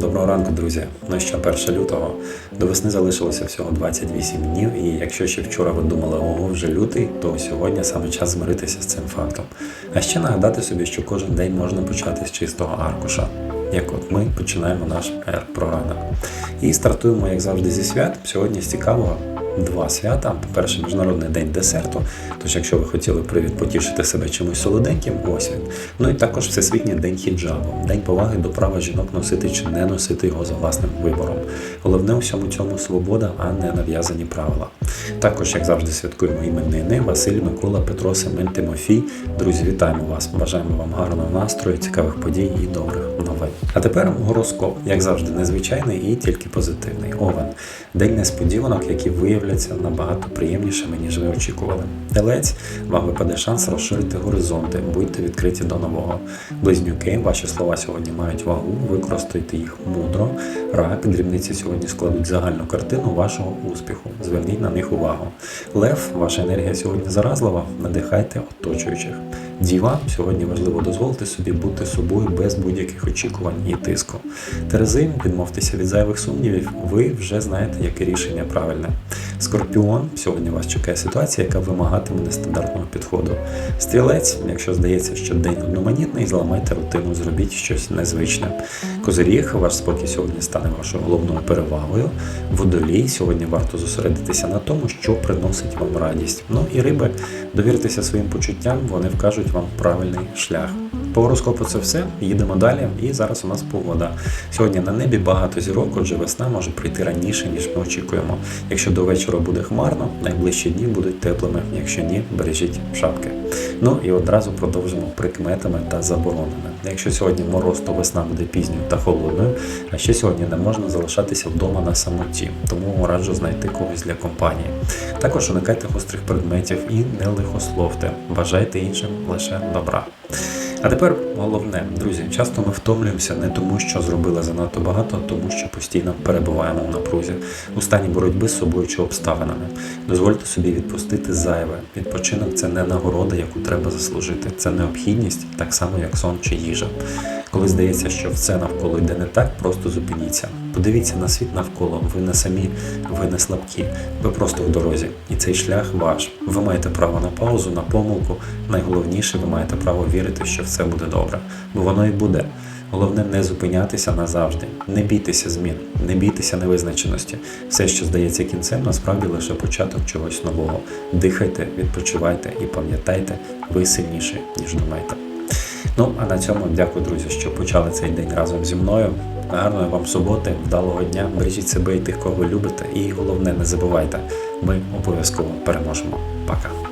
Доброго ранку, друзі. Ну що, 1 лютого. До весни залишилося всього 28 днів, і якщо ще вчора ви думали, ого, вже лютий, то сьогодні саме час змиритися з цим фактом. А ще нагадати собі, що кожен день можна почати з чистого аркуша. Як от ми починаємо наш ранок. І стартуємо, як завжди, зі свят. Сьогодні з цікавого два свята. По-перше, Міжнародний день десерту. Тож, якщо ви хотіли привід потішити себе чимось солоденьким, ось він. Ну і також Всесвітній день хіджабу, день поваги до права жінок носити чи не носити його за власним вибором. Головне у всьому цьому свобода, а не нав'язані правила. Також, як завжди, святкуємо іменини Василь, Микола, Петро, Семен, Тимофій. Друзі, вітаємо вас! Бажаємо вам гарного настрою, цікавих подій і добрих новин. А тепер гороскоп, як завжди, незвичайний і тільки позитивний. Овен день несподіванок, які виявляться набагато приємнішими, ніж ви очікували. Телець вам випаде шанс розширити горизонти, будьте відкриті до нового. Близнюки, ваші слова сьогодні мають вагу, використайте їх мудро. Рак, дрібниці сьогодні складуть загальну картину вашого успіху. Зверніть на них увагу. Лев, ваша енергія сьогодні заразлива, надихайте оточуючих. Діва, сьогодні важливо дозволити собі бути собою без будь-яких очікувань і тиску. Терези, відмовтеся від зайвих сумнівів, ви вже знаєте, яке рішення правильне. Скорпіон, сьогодні вас чекає ситуація, яка вимагатиме нестандартного підходу. Стрілець, якщо здається, що день одноманітний, зламайте рутину, зробіть щось незвичне. Козиріг, ваш спокій сьогодні стане вашою головною перевагою. Водолій, сьогодні варто зосередитися на тому, що приносить вам радість. Ну і риби, довіртеся своїм почуттям, вони вкажуть вам правильний шлях. По гороскопу це все. Їдемо далі. І зараз у нас погода. Сьогодні на небі багато зірок, отже, весна може прийти раніше, ніж ми очікуємо. Якщо до вечора буде хмарно, найближчі дні будуть теплими. Якщо ні, бережіть шапки. Ну і одразу продовжимо прикметами та заборонами. Якщо сьогодні мороз, то весна буде пізньою та холодною. А ще сьогодні не можна залишатися вдома на самоті, тому раджу знайти когось для компанії. Також уникайте гострих предметів і не лихословте. Бажайте іншим лише добра. А тепер головне, друзі, часто ми втомлюємося не тому, що зробили занадто багато, а тому, що постійно перебуваємо в напрузі у стані боротьби з собою чи обставинами. Дозвольте собі відпустити зайве. Відпочинок це не нагорода, яку треба заслужити. Це необхідність, так само як сон чи їжа. Коли здається, що все навколо йде не так, просто зупиніться. Подивіться на світ навколо. Ви не самі, ви не слабкі. Ви просто в дорозі. І цей шлях ваш. Ви маєте право на паузу, на помилку. Найголовніше, ви маєте право вірити, що все буде добре, бо воно і буде. Головне не зупинятися назавжди, не бійтеся змін, не бійтеся невизначеності. Все, що здається кінцем, насправді лише початок чогось нового. Дихайте, відпочивайте і пам'ятайте, ви сильніші, ніж думаєте. Ну а на цьому дякую, друзі, що почали цей день разом зі мною. Гарної вам суботи, вдалого дня, бережіть себе і тих, кого любите. І головне, не забувайте, ми обов'язково переможемо. Пока.